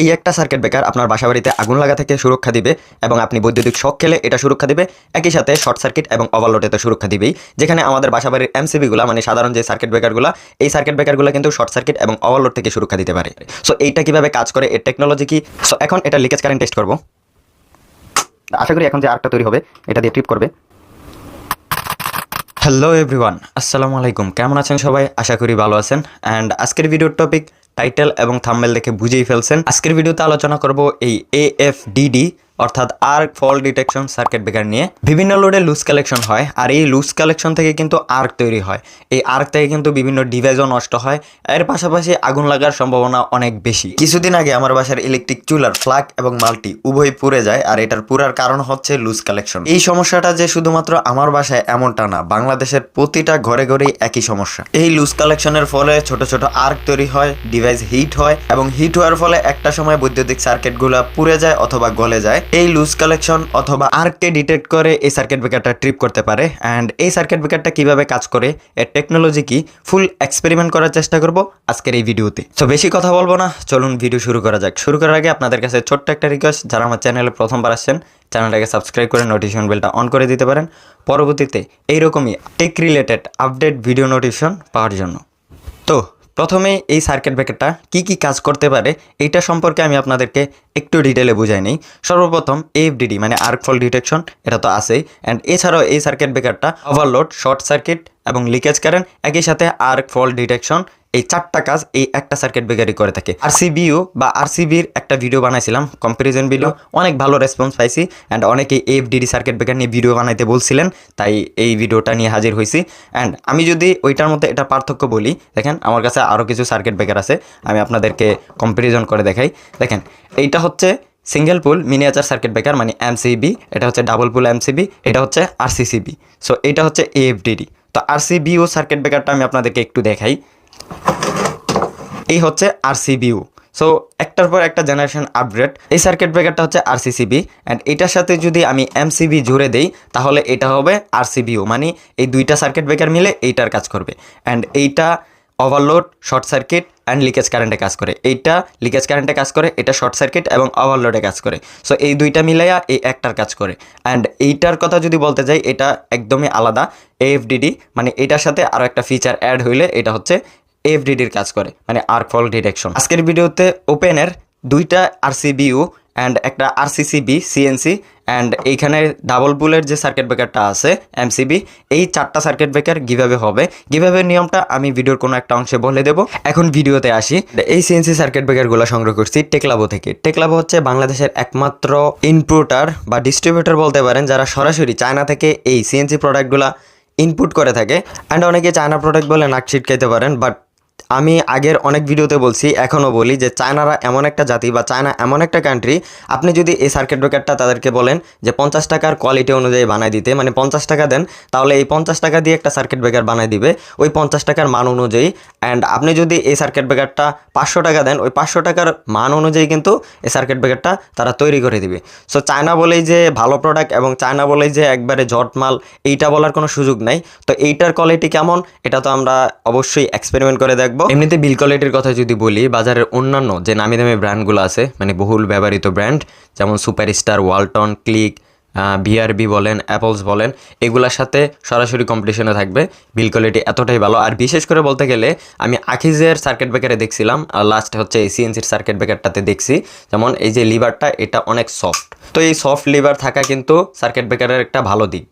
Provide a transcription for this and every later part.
এই একটা circuit breaker আপনার বাসাবাড়িতে আগুন লাগা থেকে সুরক্ষা দিবে এবং আপনি বৈদ্যুতিক শখ খেলে এটা সুরক্ষা দিবে। একই সাথে শর্ট সার্কিট এবং ওভারলোডে তো সুরক্ষা দিবেই। যেখানে আমাদের বাসাবাড়ির এমসিবিগুলো মানে সাধারণ যে সার্কিট ব্রেকারগুলো এই সার্কিট ব্রেকারগুলো কিন্তু শর্ট সার্কিট এবং ওভারলোড থেকে সুরক্ষা দিতে পারে। সো এইটা কীভাবে কাজ করে, এর টেকনোলজি কি? সো এখন এটা লিকেজ কারেন্ট টেস্ট করব। আশা করি এখন যে আর্টটা তৈরি হবে, এটা দিয়ে ট্রিপ করবে। হ্যালো এভরিওয়ান আসসালামু আলাইকুম। কেমন আছেন সবাই? আশা করি ভালো আছেন। অ্যান্ড আজকের ভিডিওর টপিক টাইটেল এবং থাম্বেল দেখে বুঝেই ফেলছেন। আজকের ভিডিওতে আলোচনা করব এই এএফডিডি অর্থাৎ arc fault detection circuit breaker নিয়ে বিভিন্ন লোডে লুজ কালেকশন হয়। আর এই লুজ কালেকশন থেকে কিন্তু আর্ক তৈরি হয়। এই আর্ক থেকে কিন্তু বিভিন্ন ডিভাইসও নষ্ট হয়। এর পাশাপাশি আগুন লাগার সম্ভাবনা অনেক বেশি। কিছুদিন আগে আমার বাসার ইলেকট্রিক চুলার ফ্লাগ এবং মাল্টি উভয় পুড়ে যায় আর এটার পুরার কারণ হচ্ছে লুজ কালেকশন এই সমস্যাটা যে শুধুমাত্র আমার বাসায় এমনটা না, বাংলাদেশের প্রতিটা ঘরে ঘরেই একই সমস্যা। এই লুজ কালেকশনের ফলে ছোট ছোট আর্ক তৈরি হয় ডিভাইস হিট হয় এবং হিট হওয়ার ফলে একটা সময় বৈদ্যুতিক সার্কিটগুলো পুড়ে যায় অথবা গলে যায়। এই লুজ কালেকশন অথবা আর্ককে ডিটেক্ট করে এই সার্কিট ব্রেকারটা ট্রিপ করতে পারে। অ্যান্ড এই সার্কিট ব্রেকারটা কীভাবে কাজ করে, এর টেকনোলজি কি ফুল এক্সপেরিমেন্ট করার চেষ্টা করব আজকের এই ভিডিওতে তো বেশি কথা বলব না, চলুন ভিডিও শুরু করা যাক। শুরু করার আগে আপনাদের কাছে ছোট্ট একটা রিকোয়েস্ট যারা আমার চ্যানেলে প্রথমবার আসছেন চ্যানেলটাকে সাবস্ক্রাইব করে নোটিফিকেশন বেলটা অন করে দিতে পারেন। পরবর্তীতে এইরকমই tech related update video notification পাওয়ার জন্য। তো প্রথমে এই সার্কিট ব্রেকারটা কি কি কাজ করতে পারে, এইটা সম্পর্কে আমি আপনাদেরকে একটু ডিটেলে বুঝাই নিই। সর্বপ্রথম এফডিডি মানে আর্ক ফল ডিটেকশন এটা তো আছেই। অ্যান্ড এছাড়াও এই সার্কিট ব্রেকারটা ওভারলোড শর্ট সার্কিট এবং লিকেজ কারেন্ট একই সাথে আর্ক ফল ডিটেকশন এই চারটা কাজ এই একটা সার্কিট ব্রেকারই করে থাকে। আর সিবিইউ বা আরসিবির একটা ভিডিও বানাইছিলাম কম্পারিজন ভিডিও অনেক ভালো রেসপন্স পাইছি অ্যান্ড অনেকেই এফডিডি সার্কিট ব্রেকার নিয়ে ভিডিও বানাইতে বলছিলেন, তাই এই ভিডিওটা নিয়ে হাজির হয়েছি অ্যান্ড আমি যদি ওইটার মধ্যে এটা পার্থক্য বলি, দেখেন আমার কাছে আরও কিছু সার্কিট ব্রেকার আছে, আমি আপনাদেরকে কম্পারিজন করে দেখাই। দেখেন, এইটা হচ্ছে single pole miniature circuit breaker মানে এমসিবি এটা হচ্ছে ডাবল পুল এমসিবি এটা হচ্ছে আরসিসিবি সো এটা হচ্ছে এএফডিডি তো আরসিবি ও সার্কিট ব্রেকারটা আমি আপনাদেরকে একটু দেখাই। এই হচ্ছে আরসিবিউ। সো একটার পর একটা জেনারেশন আপগ্রেড এই সার্কিট ব্রেকারটা হচ্ছে আরসিসিবি। অ্যান্ড এটার সাথে যদি আমি এমসিবি জুড়ে দেই, তাহলে এটা হবে আরসিবিউ। মানে এই দুইটা সার্কিট ব্রেকার মিলে এইটার কাজ করবে। অ্যান্ড এইটা overload short circuit and leakage কারেন্টে কাজ করে। এইটা লিকেজ কারেন্টে কাজ করে, এটা শর্ট সার্কিট এবং ওভারলোডে কাজ করে। সো এই দুইটা মিলাইয়া এই একটার কাজ করে। অ্যান্ড এইটার কথা যদি বলতে যাই, এটা একদমই আলাদা। এএফডিডি মানে এটার সাথে আরও একটা ফিচার অ্যাড হইলে এটা হচ্ছে এফডিডির কাজ করে মানে আর্ক ফল ডিটেকশন আজকের ভিডিওতে ওপেনের দুইটা আরসিবিউ অ্যান্ড একটা আরসিসিবি সিএনসি অ্যান্ড এইখানে ডাবল বুলের যে সার্কিট ব্রেকারটা আছে এমসিবি এই চারটা সার্কিট ব্রেকার কীভাবে হবে, কীভাবে নিয়মটা আমি ভিডিওর কোনো একটা অংশে বলে দেবো। এখন ভিডিওতে আসি। এই সিএনসি সার্কিট ব্রেকারগুলো সংগ্রহ করছি টেকলাবো থেকে। টেকলাবো হচ্ছে বাংলাদেশের একমাত্র ইনপুটার বা ডিস্ট্রিবিউটর বলতে পারেন, যারা সরাসরি চায়না থেকে এই সিএনসি প্রোডাক্টগুলো ইনপুট করে থাকে। অ্যান্ড অনেকে চায়না প্রোডাক্ট বলে নাক ছিটকাইতে পারেন বাট আমি আগের অনেক ভিডিওতে বলছি, এখনও বলি যে চায়নারা এমন একটা জাতি বা চায়না এমন একটা কান্ট্রি আপনি যদি এই সার্কিট ব্রেকারটা তাদেরকে বলেন যে পঞ্চাশ টাকার কোয়ালিটি অনুযায়ী বানাই দিতে মানে পঞ্চাশ টাকা দেন, তাহলে এই পঞ্চাশ টাকা দিয়ে একটা সার্কিট ব্রেকার বানাই দিবে, ওই পঞ্চাশ টাকার মান অনুযায়ী। অ্যান্ড আপনি যদি এই সার্কিট ব্রেকারটা পাঁচশো টাকা দেন, ওই পাঁচশো টাকার মান অনুযায়ী কিন্তু এই সার্কিট ব্রেকারটা তারা তৈরি করে দিবে। সো চায়না বলেই যে ভালো প্রোডাক্ট এবং চায়না বলেই যে একবারে জট মাল, এইটা বলার কোনো সুযোগ নাই। তো এইটার কোয়ালিটি কেমন, এটা তো আমরা অবশ্যই এক্সপেরিমেন্ট করে দেখব। এমনিতে বিল কোয়ালিটির কথা যদি বলি, বাজারের অন্যান্য যে নামি দামি ব্র্যান্ডগুলো আছে মানে বহুল ব্যবহৃত ব্র্যান্ড যেমন সুপারস্টার ওয়ালটন ক্লিক বিআরবি বলেন অ্যাপলস বলেন, এগুলোর সাথে সরাসরি কম্পিটিশনে থাকবে। বিল কোয়ালিটি এতটাই ভালো। আর বিশেষ করে বলতে গেলে, আমি আখিজের সার্কিট ব্রেকারে দেখছিলাম, আর লাস্ট হচ্ছে এই সিএনসির সার্কিট ব্রেকারটাতে দেখছি। যেমন এই যে লিভারটা এটা অনেক সফট তো এই সফট লিভার থাকা কিন্তু সার্কিট ব্রেকারের একটা ভালো দিক।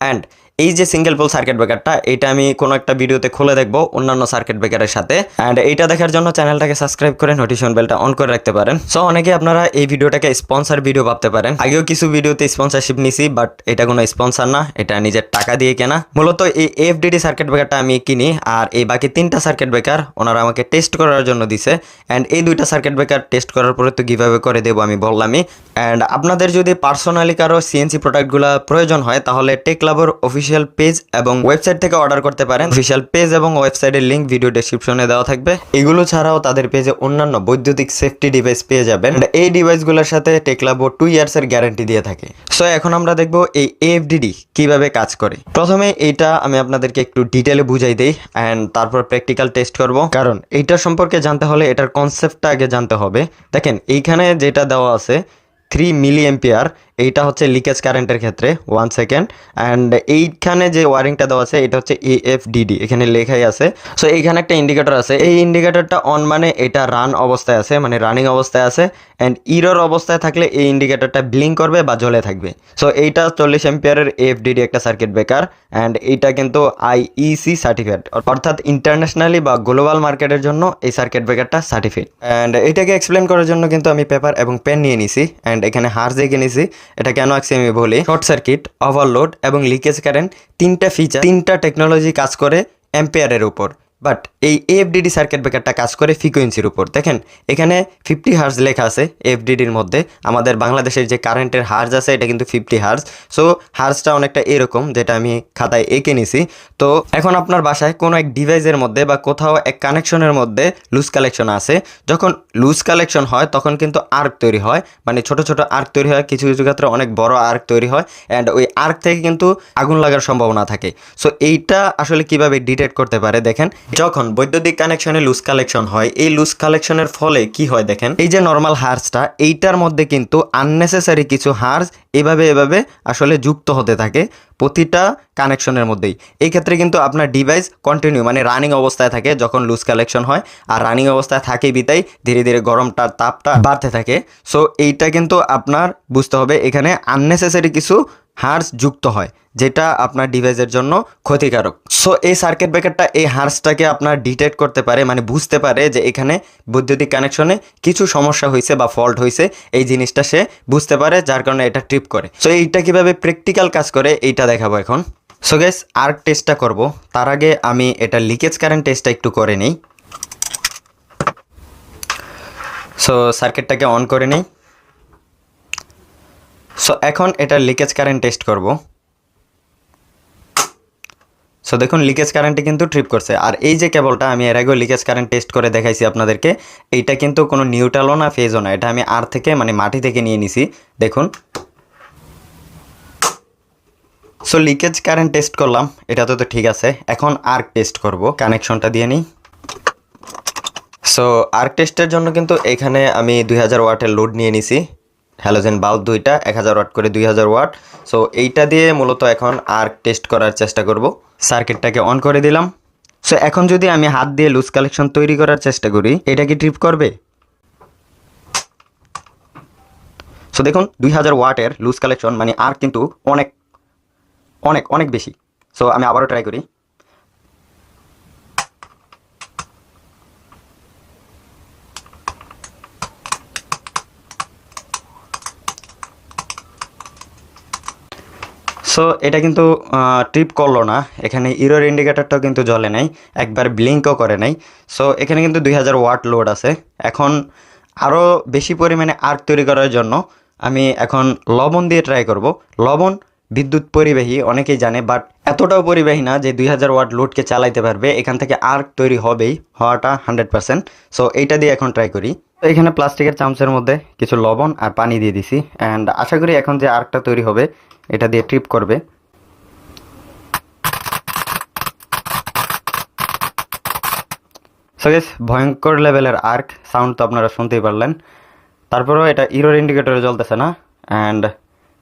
অ্যান্ড এই যে সিঙ্গেল পোল সার্কিট ব্রেকারটা এটা আমি কোনো একটা ভিডিওতে খুলে দেখব অন্যান্য সার্কিট ব্রেকারের সাথে। অ্যান্ড এইটা দেখার জন্য চ্যানেলটাকে সাবস্ক্রাইব করে নোটিফিকেশন বেলটা অন করে রাখতে পারেন। সো অনেকে আপনারা এই ভিডিওটাকে স্পন্সার ভিডিও ভাবতে পারেন। আগেও কিছু ভিডিওতে স্পন্সারশিপ নিছি বাট এটা কোনো স্পন্সার না, এটা নিজের টাকা দিয়ে কেনা। মূলত এই এফডিডি সার্কিট ব্রেকারটা আমি কিনি, আর এই বাকি তিনটা সার্কিট ব্রেকার ওনারা আমাকে টেস্ট করার জন্য দিছে। অ্যান্ড এই দুইটা সার্কিট ব্রেকার টেস্ট করার পরে তো কীভাবে করে দেবো আমি বললামই। অ্যান্ড আপনাদের যদি পার্সোনালি কারও সিএনসি প্রোডাক্টগুলো প্রয়োজন হয়, তাহলে tech lover official official page এবং ওয়েবসাইট থেকে অর্ডার করতে পারেন। অফিসিয়াল পেজ এবং ওয়েবসাইটের লিঙ্ক ভিডিও ডেসক্রিপশনে দেওয়া থাকবে। এগুলো ছাড়াও তাদের পেজে অন্যান্য বৈদ্যুতিক সেফটি ডিভাইস পেয়ে যাবেন। এই ডিভাইসগুলোর সাথে টেকলাবো টু ইয়ার্সের গ্যারান্টি দিয়ে থাকে। সো এখন আমরা দেখব এই এফডিডি কীভাবে কাজ করে। প্রথমে এইটা আমি আপনাদেরকে একটু ডিটেলে বুঝাই দিই অ্যান্ড তারপর প্র্যাকটিক্যাল টেস্ট করব। কারণ এইটা সম্পর্কে জানতে হলে এটার কনসেপ্টটা আগে জানতে হবে। দেখেন, এইখানে যেটা দেওয়া আছে থ্রি মিলি এম্পিয়ার এইটা হচ্ছে লিকেজ কারেন্টের ক্ষেত্রে ওয়ান সেকেন্ড অ্যান্ড এইখানে যে ওয়ারিংটা দেওয়া আছে, এটা হচ্ছে এএফডিডি এখানে লেখাই আছে। সো এইখানে একটা ইন্ডিকেটর আছে। এই ইন্ডিকেটরটা অন মানে এটা রান অবস্থায় আছে মানে রানিং অবস্থায় আছে। অ্যান্ড ইরর অবস্থায় থাকলে এই ইন্ডিকেটরটা ব্লিঙ্ক করবে বা জ্বলে থাকবে। সো এইটা চল্লিশ এম্পিয়ারের এএফডিডি একটা সার্কিট ব্রেকার অ্যান্ড এইটা কিন্তু আইইসি সার্টিফিকেট অর্থাৎ ইন্টারন্যাশনালি বা গ্লোবাল মার্কেটের জন্য এই সার্কিট ব্রেকারটা সার্টিফিকেট অ্যান্ড এটাকে এক্সপ্লেন করার জন্য কিন্তু আমি পেপার এবং পেন নিয়ে নিছি। অ্যান্ড এখানে হার দেখে নিছি। এটা কেন আমি বলি। শর্ট সার্কিট ওভারলোড এবং লিকেজ কারেন্ট তিনটা ফিচার তিনটা টেকনোলজি কাজ করে অ্যাম্পিয়ারের উপর। বাট এই এফডিডি সার্কিট ব্রেকারটা কাজ করে ফ্রিকোয়েন্সির উপর। দেখেন, এখানে ফিফটি হার্স লেখা আছে এফডিডির মধ্যে। আমাদের বাংলাদেশের যে কারেন্টের হার্স আছে, এটা কিন্তু ফিফটি হার্স সো হার্সটা অনেকটা এরকম, যেটা আমি খাতায় এঁকে নিছি। তো, এখন আপনার বাসায় কোনো এক ডিভাইসের মধ্যে বা কোথাও এক কানেকশনের মধ্যে লুজ কালেকশন আছে। যখন লুজ কালেকশন হয়, তখন কিন্তু আর্ক তৈরি হয়। মানে ছোট ছোট আর্ক তৈরি হয়, কিছু কিছু ক্ষেত্রে অনেক বড় আর্ক তৈরি হয়। অ্যান্ড ওই আর্ক থেকে কিন্তু আগুন লাগার সম্ভাবনা থাকে। সো এইটা আসলে কীভাবে ডিটেক্ট করতে পারে, দেখেন। যখন বৈদ্যুতিক কানেকশনে লুজ কালেকশন হয়, এই লুজ কালেকশনের ফলে কি হয় দেখেন? এই যে নর্মাল হার্সটা, এইটার মধ্যে কিন্তু আননেসেসারি কিছু হার্স এভাবে এভাবে আসলে যুক্ত হতে থাকে প্রতিটা কানেকশনের মধ্যেই। এই ক্ষেত্রে কিন্তু আপনার ডিভাইস কন্টিনিউ মানে রানিং অবস্থায় থাকে যখন লুজ কালেকশন হয়, আর রানিং অবস্থায় থাকে বিতাই ধীরে ধীরে গরমটার তাপটা বাড়তে থাকে। সো এইটা কিন্তু আপনার বুঝতে হবে, এখানে আননেসেসারি কিছু হার্স যুক্ত হয়, যেটা আপনার ডিভাইসের জন্য ক্ষতিকারক। সো এই সার্কিট ব্রেকারটা এই হার্সটাকে আপনার ডিটেক্ট করতে পারে মানে বুঝতে পারে যে এখানে বৈদ্যুতিক কানেকশনে কিছু সমস্যা হয়েছে বা ফল্ট হয়েছে, এই জিনিসটা সে বুঝতে পারে, যার কারণে এটা ট্রিপ করে। সো এইটা কীভাবে প্র্যাকটিক্যাল কাজ করে, এইটা দেখাবো এখন। সো গেস আর্ক টেস্টটা করব। তার আগে আমি এটা লিকেজ কারেন্ট টেস্টটা একটু করে নিই। সো সার্কিটটাকে অন করে নিই। সো এখন এটা লিকেজ কারেন্ট টেস্ট করব। সো দেখুন লিকেজ কারেন্টে কিন্তু ট্রিপ করছে। আর এই যে কেবলটা আমি এর আগেও লিকেজ কারেন্ট টেস্ট করে দেখাইছি আপনাদেরকে, এইটা কিন্তু কোনো নিউট্রালও না ফেজও না। এটা আমি আর থেকে মানে মাটি থেকে নিয়ে নিছি। দেখুন। সো লিকেজ কারেন্ট টেস্ট করলাম। এটা তো তো ঠিক আছে। এখন আর্ক টেস্ট করব। কানেকশনটা দিয়ে নিই। সো আর্ক টেস্টের জন্য কিন্তু এখানে আমি দুই হাজার ওয়াটের লোড নিয়ে নিছি। হ্যালোজেন বাল্ব দুইটা, এক হাজার ওয়াট করে দুই হাজার ওয়াট। সো এইটা দিয়ে মূলত এখন আর্ক টেস্ট করার চেষ্টা করব। সার্কিটটাকে অন করে দিলাম। সো এখন যদি আমি হাত দিয়ে লুজ কালেকশন তৈরি করার চেষ্টা করি, এটা কি ট্রিপ করবে? সো দেখুন, দুই হাজার ওয়াটের লুজ কালেকশন মানে আর কিন্তু অনেক অনেক অনেক বেশি। সো আমি আবারও ট্রাই করি। সো এটা কিন্তু ট্রিপ করল না। এখানে ইরোর ইন্ডিকেটারটাও কিন্তু জ্বলে নাই। একবার ব্লিঙ্কও করে নাই। সো এখানে কিন্তু দুই হাজার ওয়াট লোড আছে। এখন আরও বেশি পরিমাণে আর্ক তৈরি করার জন্য আমি এখন লবণ দিয়ে ট্রাই করব। লবণ বিদ্যুৎ পরিবাহী, অনেকেই জানে বাট এতটাও পরিবাহী না যে দুই হাজার ওয়াট লোডকে চালাইতে পারবে। এখান থেকে আর্ক তৈরি হবেই, হওয়াটা হান্ড্রেড পার্সেন্ট সো এইটা দিয়ে এখন ট্রাই করি। তো এখানে প্লাস্টিকের চামচের মধ্যে কিছু লবণ আর পানি দিয়ে দিছি। অ্যান্ড আশা করি এখন যে আর্কটা তৈরি হবে, এটা দিয়ে ট্রিপ করবে। সো গেস ভয়ঙ্কর লেভেলের আর্ক সাউন্ড তো আপনারা শুনতেই পারলেন। তারপরেও এটা ইরোর ইন্ডিকেটরে জ্বলতেছে না অ্যান্ড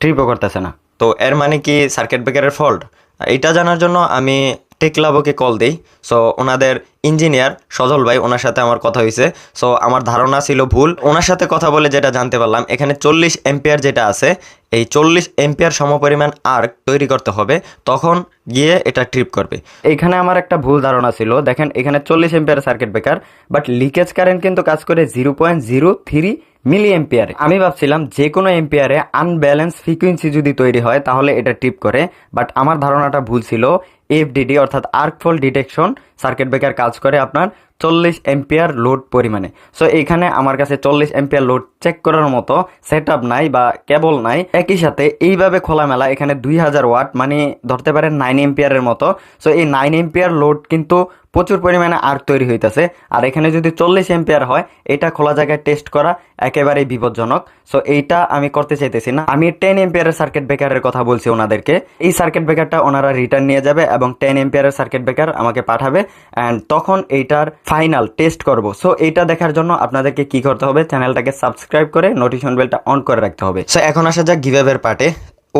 ট্রিপও করতেছে না। তো এর মানে কি সার্কিট ব্রেকারের ফল্ট এটা জানার জন্য আমি টেকলাবোকে কল দিই। সো ওনাদের ইঞ্জিনিয়ার সজল ভাই, ওনার সাথে আমার কথা হয়েছে সো আমার ধারণা ছিল ভুল। ওনার সাথে কথা বলে যেটা জানতে পারলাম, এখানে চল্লিশ এম্পিয়ার যেটা আছে, এই চল্লিশ এম্পিয়ার সমপরিমাণ আর্ক তৈরি করতে হবে, তখন গিয়ে এটা ট্রিপ করবে। এখানে আমার একটা ভুল ধারণা ছিল। দেখেন, এখানে চল্লিশ ampere circuit breaker but leakage current কিন্তু কাজ করে zero point zero three milli এম্পিয়ারে আমি ভাবছিলাম যে কোনো এম্পিয়ারে আনব্যালেন্স ফ্রিকুয়েন্সি যদি তৈরি হয়, তাহলে এটা ট্রিপ করে বাট আমার ধারণাটা ভুল ছিল। এফডিডি অর্থাৎ arc fault detection circuit breaker কাজ করে আপনার চল্লিশ এম্পিয়ার লোড পরিমাণে। সো এইখানে আমার কাছে চল্লিশ এম্পিয়ার লোড চেক করার মতো সেট নাই বা কেবল নাই। একই সাথে এইভাবে খোলামেলা এখানে দুই হাজার ওয়াট মানে ধরতে পারেন নাইন এম্পিয়ারের মতো। সো এই নাইন এম্পিয়ার লোড কিন্তু প্রচুর পরিমাণে আর্ক তৈরি হইতেছে। আর এখানে যদি চল্লিশ এম্পিয়ার হয়, এটা খোলা জায়গায় টেস্ট করা একেবারেই বিপজ্জনক। সো এইটা আমি করতে চাইতেছি না। আমি টেন এম্পিয়ারের সার্কিট ব্রেকারের কথা বলছি ওনাদেরকে। এই সার্কিট ব্রেকারটা ওনারা রিটার্ন নিয়ে যাবে এবং টেন এম্পিয়ারের সার্কিট ব্রেকার আমাকে পাঠাবে অ্যান্ড তখন এইটার ফাইনাল টেস্ট করব। সো এইটা দেখার জন্য আপনাদেরকে কি করতে হবে? চ্যানেলটাকে সাবস্ক্রাইব করে নোটিফিকেশন বেলটা অন করে রাখতে হবে। সো এখন আসা যাক গিভের পার্টে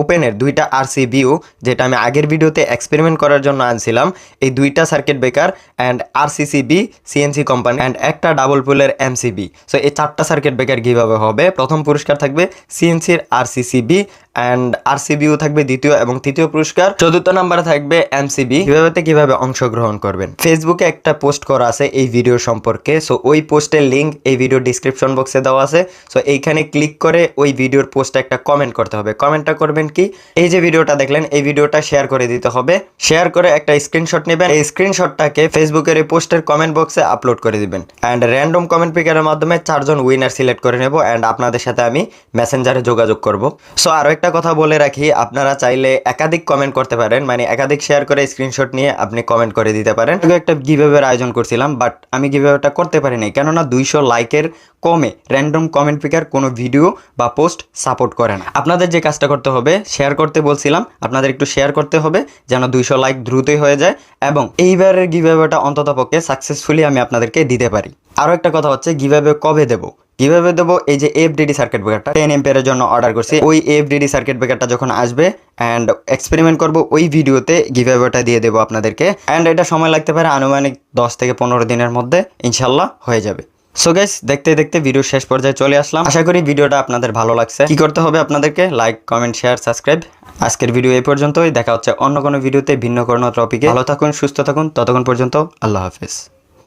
ওপেনের দুইটা আরসিবিউ যেটা আমি আগের ভিডিওতে এক্সপেরিমেন্ট করার জন্য আনছিলাম। এই দুইটা circuit breaker and RCCB CNC company and একটা ডাবল পুলের এমসিবি সো এই চারটা সার্কিট ব্রেকার কীভাবে হবে। প্রথম পুরস্কার থাকবে সিএনসির আরসিসিবি অ্যান্ড আরসিবিউ থাকবে দ্বিতীয় এবং তৃতীয় পুরস্কার। চতুর্থ নাম্বারে থাকবে এমসিবি কীভাবে কীভাবে অংশগ্রহণ করবেন? ফেসবুকে একটা পোস্ট করা আছে এই ভিডিও সম্পর্কে। সো ওই পোস্টের লিঙ্ক এই ভিডিও ডিসক্রিপশন বক্সে দেওয়া আছে। সো এইখানে ক্লিক করে ওই ভিডিওর পোস্টে একটা কমেন্ট করতে হবে। কমেন্টটা করবেন কি? এই যে ভিডিওটা দেখলেন, এই ভিডিওটা শেয়ার করে দিতে হবে। শেয়ার করে একটা স্ক্রিনশট নেবেন। এই স্ক্রিনশটটাকে ফেসবুকের এই পোস্টের কমেন্ট বক্সে আপলোড করে দিবেন। অ্যান্ড র্যান্ডম কমেন্ট পিকারের মাধ্যমে চারজন উইনার সিলেক্ট করে নেব। অ্যান্ড আপনাদের সাথে আমি মেসেঞ্জারে যোগাযোগ করব। সো আরও একটা কথা বলে রাখি, আপনারা চাইলে একাধিক কমেন্ট করতে পারেন মানে একাধিক শেয়ার করে স্ক্রিনশট নিয়ে আপনি কমেন্ট করে দিতে পারেন। একটা গিভের আয়োজন করছিলাম বাট আমি গিভেটা করতে পারিনি, কেননা দুইশো লাইকের কমে র্যান্ডম কমেন্ট পিকার কোনো ভিডিও বা পোস্ট সাপোর্ট করে না। আপনাদের যে কাজটা করতে হবে শেয়ার করতে বলছিলাম, আপনাদের একটু শেয়ার করতে হবে, যেন দুইশো লাইক দ্রুতই হয়ে যায়, এবং এইবারের গিভেটা অন্তত পক্ষে সাকসেসফুলি আমি আপনাদেরকে দিতে পারি। আরও একটা কথা হচ্ছে গিভেবে কবে দেবো? কীভাবে দেবো? এই যে এফডিডি সার্কিট ব্রেকারটা টেন এম্পিয়ারের জন্য অর্ডার করছি। ওই এফডিডি সার্কিট ব্রেকারটা যখন আসবে অ্যান্ড এক্সপেরিমেন্ট করব, ওই ভিডিওতে গিভেওয়েটা দিয়ে দেবো আপনাদেরকে। অ্যান্ড এটা সময় লাগতে পারে আনুমানিক দশ থেকে পনেরো দিনের মধ্যে, ইনশাল্লাহ হয়ে যাবে। সো গাইস দেখতে দেখতে ভিডিও শেষ পর্যায়ে চলে আসলাম। আশা করি ভিডিওটা আপনাদের ভালো লাগছে। কি করতে হবে আপনাদেরকে? লাইক কমেন্ট শেয়ার সাবস্ক্রাইব আজকের ভিডিও এই পর্যন্তই। দেখা হচ্ছে অন্য কোনো ভিডিওতে ভিন্ন কোনো টপিকে ভালো থাকুন, সুস্থ থাকুন। ততক্ষণ পর্যন্ত আল্লাহ হাফিজ।